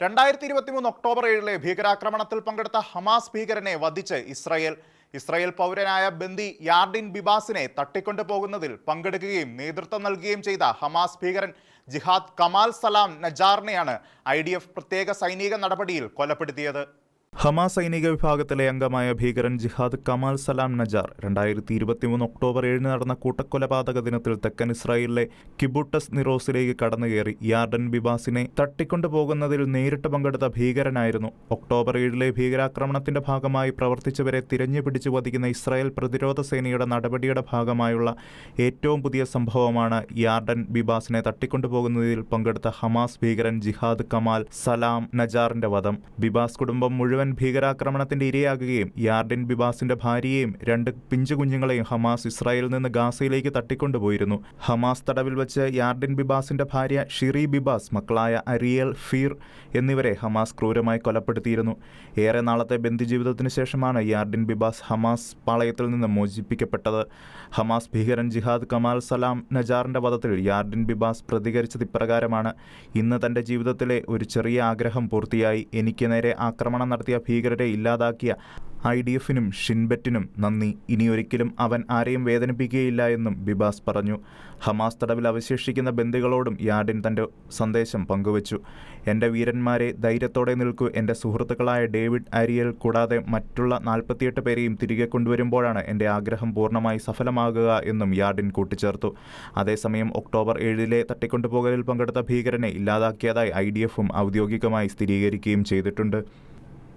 രണ്ടായിരത്തി ഇരുപത്തിമൂന്ന് ഒക്ടോബർ ഏഴിലെ ഭീകരാക്രമണത്തിൽ പങ്കെടുത്ത ഹമാസ് ഭീകരനെ വധിച്ച് ഇസ്രായേൽ. ഇസ്രായേൽ പൗരനായ ബന്ദി യാർഡിൻ ബിബാസിനെ തട്ടിക്കൊണ്ടു പോകുന്നതിൽ പങ്കെടുക്കുകയും നേതൃത്വം നൽകുകയും ചെയ്ത ഹമാസ് ഭീകരൻ ജിഹാദ് കമാൽ സലാം നജാറിനെയാണ് ഐ പ്രത്യേക സൈനിക നടപടിയിൽ കൊലപ്പെടുത്തിയത്. ഹമാസ് സൈനിക വിഭാഗത്തിലെ അംഗമായ ഭീകരൻ ജിഹാദ് കമാൽ സലാം നജാർ രണ്ടായിരത്തി ഇരുപത്തിമൂന്ന് ഒക്ടോബർ ഏഴിന് നടന്ന കൂട്ടക്കൊലപാതക ദിനത്തിൽ തെക്കൻ ഇസ്രായേലിലെ കിബുട്ടസ് നിറോസിലേക്ക് കടന്നുകയറി യാർഡൻ ബിബാസിനെ തട്ടിക്കൊണ്ടുപോകുന്നതിൽ നേരിട്ട് പങ്കെടുത്ത ഭീകരനായിരുന്നു. ഒക്ടോബർ ഏഴിലെ ഭീകരാക്രമണത്തിന്റെ ഭാഗമായി പ്രവർത്തിച്ചവരെ തിരഞ്ഞു പിടിച്ചു വധിക്കുന്ന ഇസ്രായേൽ പ്രതിരോധ സേനയുടെ നടപടിയുടെ ഭാഗമായുള്ള ഏറ്റവും പുതിയ സംഭവമാണ് യാർഡൻ ബിബാസിനെ തട്ടിക്കൊണ്ടുപോകുന്നതിൽ പങ്കെടുത്ത ഹമാസ് ഭീകരൻ ജിഹാദ് കമാൽ സലാം നജാറിന്റെ വധം. ബിബാസ് കുടുംബം മുഴുവൻ ഭീകരാക്രമണത്തിന്റെ ഇരയാകുകയും യാർഡിൻ ബിബാസിന്റെ ഭാര്യയെയും രണ്ട് പിഞ്ചു കുഞ്ഞുങ്ങളെയും ഹമാസ് ഇസ്രായേലിൽ നിന്ന് ഗാസയിലേക്ക് തട്ടിക്കൊണ്ടുപോയിരുന്നു. ഹമാസ് തടവിൽ വെച്ച് യാർഡിൻ ബിബാസിന്റെ ഭാര്യ ഷിറി ബിബാസ് മക്കളായ അരിയൽ ഫീർ എന്നിവരെ ഹമാസ് ക്രൂരമായി കൊലപ്പെടുത്തിയിരുന്നു. ഏറെ നാളത്തെ ബന്ദിജീവിതത്തിന് ശേഷമാണ് യാർഡിൻ ബിബാസ് ഹമാസ് പാളയത്തിൽ നിന്ന് മോചിപ്പിക്കപ്പെട്ടത്. ഹമാസ് ഭീകരൻ ജിഹാദ് കമാൽ സലാം നജാറിന്റെ വധത്തിൽ യാർഡിൻ ബിബാസ് പ്രതികരിച്ചത് ഇപ്രകാരമാണ്. ഇന്ന് തന്റെ ജീവിതത്തിലെ ഒരു ചെറിയ ആഗ്രഹം പൂർത്തിയായി. എനിക്ക് നേരെ ആക്രമണം നടത്തിയ ഭീകരരെ ഇല്ലാതാക്കിയ ഐ ഡി എഫിനും ഷിൻബെറ്റിനും നന്ദി. ഇനിയൊരിക്കലും അവൻ ആരെയും വേദനിപ്പിക്കുകയില്ല എന്നും ബിബാസ് പറഞ്ഞു. ഹമാസ് തടവിൽ അവശേഷിക്കുന്ന ബന്ധുക്കളോടും യാഡിൻ തന്റെ സന്ദേശം പങ്കുവച്ചു. എന്റെ വീരന്മാരെ ധൈര്യത്തോടെ നിൽക്കൂ. എന്റെ സുഹൃത്തുക്കളായ ഡേവിഡ് ആരിയൽ കൂടാതെ മറ്റുള്ള നാൽപ്പത്തിയെട്ട് പേരെയും തിരികെ കൊണ്ടുവരുമ്പോഴാണ് എന്റെ ആഗ്രഹം പൂർണമായി സഫലമാകുക എന്നും യാഡിൻ കൂട്ടിച്ചേർത്തു. അതേസമയം ഒക്ടോബർ ഏഴിലെ തട്ടിക്കൊണ്ടുപോകലിൽ പങ്കെടുത്ത ഭീകരനെ ഇല്ലാതാക്കിയതായി ഐ ഔദ്യോഗികമായി സ്ഥിരീകരിക്കുകയും ചെയ്തിട്ടുണ്ട്.